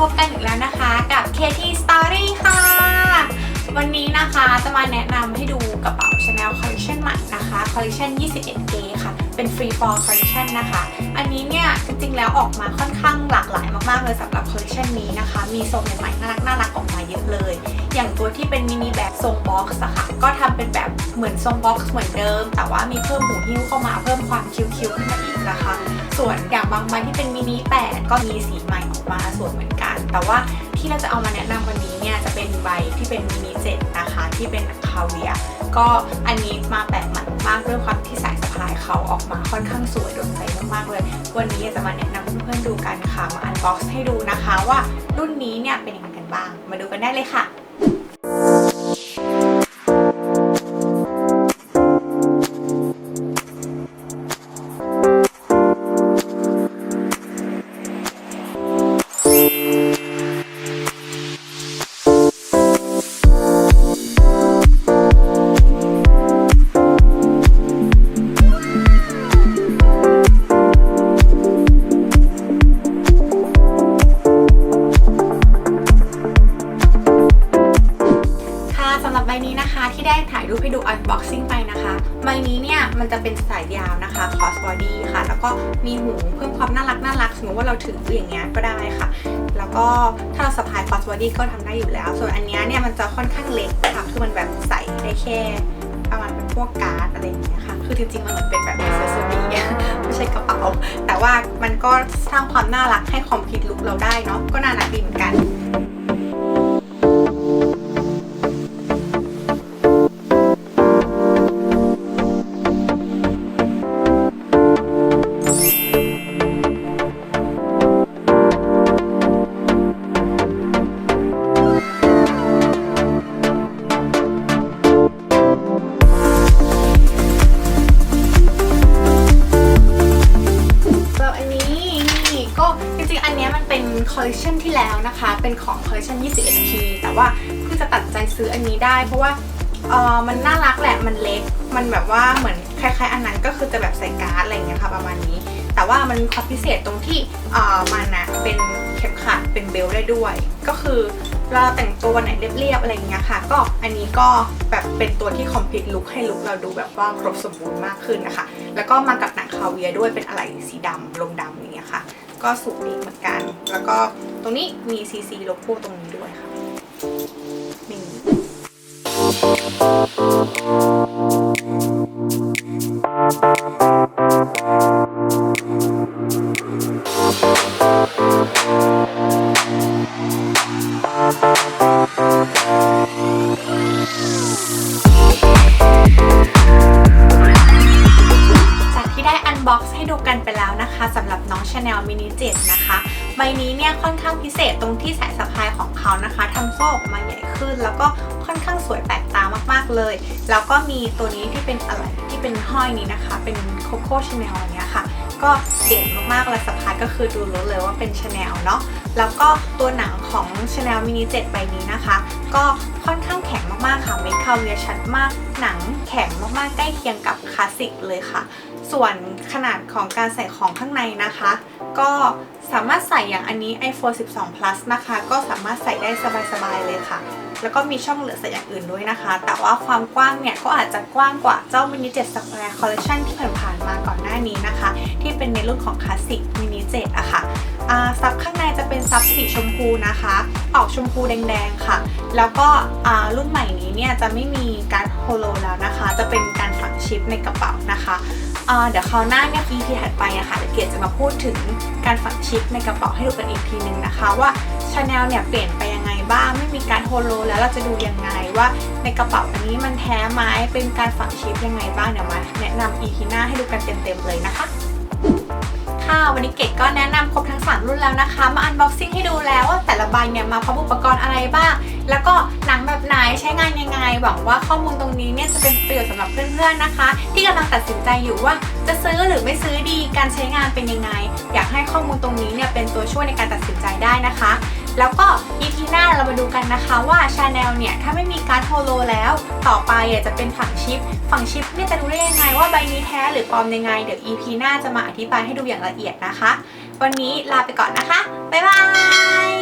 พบกันอีกแล้วนะคะกับ KT Story ค่ะ วันนี้นะคะจะมาแนะนำให้ดูกระเป๋า Chanel Collection ใหม่นะคะ Collection 21 d ค่ะ เป็น Free for Collection นะคะ อันนี้เนี่ยจริงๆแล้วออกมาค่อนข้างหลากหลายมากๆเลยสำหรับ Collection นี้นะคะ มีทรงใหม่ๆน่ารักๆออกมาเยอะเลย อย่างตัวที่เป็นมินิแบบทรงบ็อกซ์อะค่ะ ก็ทำเป็นแบบเหมือนทรงบ็อกซ์เหมือนเดิม แต่ว่ามีเพิ่มหูหิ้วเข้ามาเพิ่มความคิ้วๆขึ้นมาอีกนะคะ ส่วนอย่างบางใบที่เป็นมินิแปดก็มีสีใหม่ออกมาสวยเหมือนกัน แต่ว่าที่เราจะเอามาแนะนำวันนี้เนี่ยจะเป็นใบที่เป็นมินิเจ็ดนะคะที่เป็นคาเวียก็อันนี้มาแปลกใหม่มากด้วยความที่สายสะพายเขาออกมาค่อนข้างสวยโดนใจมากๆเลย วันนี้จะมาแนะนำเพื่อนๆดูกันค่ะมาอันบ็อกซ์ให้ดูนะคะว่ารุ่นนี้เนี่ยเป็นยังไงกันบ้าง มาดูกันได้เลยค่ะ มันจะเป็นสายยาวนะคะ cross body ค่ะ แล้วก็มีหูเพิ่มความน่ารักน่ารักสมมติว่าเราถืออย่างเงี้ยก็ได้ค่ะ แล้วก็ถ้าเราสะพาย cross body ก็ทำได้อยู่แล้ว ส่วนอันเนี้ยเนี่ยมันจะค่อนข้างเล็กค่ะคือมันแบบใส่ได้แค่ประมาณเป็นพวกการ์ดอะไรอย่างเงี้ยค่ะ คือจริงๆ มันเหมือนเป็นแบบ accessory ไม่ใช่กระเป๋า แต่ว่ามันก็สร้างความน่ารักให้คอมพิวลุกเราได้เนาะ ก็น่ารักดีเหมือนกัน คอลเลคชันที่แล้วนะคะ เป็นของคอลเลคชัน 21P แต่ว่าเพิ่งจะตัดใจซื้ออันนี้ได้ เพราะว่าเออมันน่ารักแหละ มันเล็ก มันแบบว่าเหมือนคล้ายๆ อันนั้นก็คือจะแบบใส่การ์ดอะไรอย่างเงี้ยค่ะประมาณนี้ แต่ว่ามันมีความพิเศษตรงที่เออมันนะเป็นเข็มขัดเป็นเบลต์ได้ด้วย ก็คือเราแต่งตัววันไหนเรียบๆอะไรอย่างเงี้ยค่ะ ก็อันนี้ก็แบบเป็นตัวที่คอมพลีทลุคให้ลุคเราดูแบบว่าครบสมบูรณ์มากขึ้นนะคะ แล้วก็มากับหนังคาเวียด้วยเป็นอะไรสีดำลงดำอย่างเงี้ยค่ะ ก็สูงดีเหมือนกัน แล้วก็ตรงนี้มี CC โลโก้ตรงนี้ด้วยค่ะนี่ นะคะสำหรับน้อง Chanel Mini 7 นะคะ ใบนี้เนี่ยค่อนข้างพิเศษตรงที่สายสะพายของเขานะคะทำโซ่ออกมาใหญ่ขึ้น แล้วก็ค่อนข้างสวยแปลกตามากๆเลย แล้วก็มีตัวนี้ที่เป็นอะไรที่เป็นห้อยนี้นะคะ เป็น Coco Chanel อันเนี้ยค่ะ ก็เด่นมากๆเลยสะพายก็คือดูรู้เลยว่าเป็น Chanel เนาะแล้วก็ตัวหนังของ Chanel Mini 7ใบนี้นะคะ ก็ค่อนข้างแข็งมากๆค่ะเม็ดคาเวียชัดมาก หนังแข็งมากๆใกล้เคียงกับคลาสสิกเลยค่ะ ส่วนขนาดของการใส่ของข้างในนะคะ ก็สามารถใส่อย่างอันนี้ iPhone 12 plus นะคะ ก็สามารถใส่ได้สบายๆเลยค่ะ แล้วก็มีช่องเหลือใส่อย่างอื่นด้วยนะคะ แต่ว่าความกว้างเนี่ยก็อาจจะกว้างกว่าเจ้า Mini 7 Square Collection ที่ผ่านๆมาก่อน น้านี้นะคะ ที่เป็นในรุ่นของคลาสสิก Mini 7อะค่ะอ่าซับข้างในจะเป็นซับสีชมพูนะคะ ออกชมพูแดงๆค่ะ แล้วก็รุ่นใหม่นี้เนี่ยจะไม่มีการโฮโลแล้วนะคะ จะเป็นการฝังชิปในกระเป๋านะคะเดี๋ยวคราวหน้าเนี่ย EP ถัดไปอะค่ะเดี๋ยวเกียรติจะมาพูดถึงการฝังชิปในกระเป๋าให้ดูกันอีกทีนึงนะคะ ว่า Chanel เนี่ยเปลี่ยนไป บ้าง ไม่มีการโฮโลแล้วเราจะดูยังไงว่าในกระเป๋านี้มันแท้ไหมเป็นการฝังชิปยังไงบ้างเดี๋ยวมาแนะนำ EP หน้าให้ดูกันเต็มๆเลยนะคะค่ะวันนี้เกดก็แนะนำครบทั้ง 3 รุ่นแล้วนะคะ มาอันบ็อกซิ่งให้ดูแล้วว่าแต่ละใบเนี่ยมาพร้อมอุปกรณ์อะไรบ้าง แล้วก็หนังแบบไหนใช้งานยังไง หวังว่าข้อมูลตรงนี้เนี่ยจะเป็นประโยชน์สำหรับเพื่อนๆนะคะ ที่กำลังตัดสินใจอยู่ว่าจะซื้อหรือไม่ซื้อดีการใช้งานเป็นยังไง อยากให้ข้อมูลตรงนี้เนี่ยเป็นตัวช่วยในการตัดสินใจได้นะคะ แล้วก็ EP หน้าเรามาดูกันนะคะว่า Chanel เนี่ย ถ้าไม่มีการดโฮโลแล้ว ต่อไปอจะเป็นฝั่งชิป ฝั่งชิปเนี่ยจะดูได้ยังไงว่าใบนี้แท้หรือปลอมยังไง เดี๋ยว EP หน้าจะมาอธิบายให้ดูอย่างละเอียดนะคะ วันนี้ลาไปก่อนนะคะ บ๊ายบาย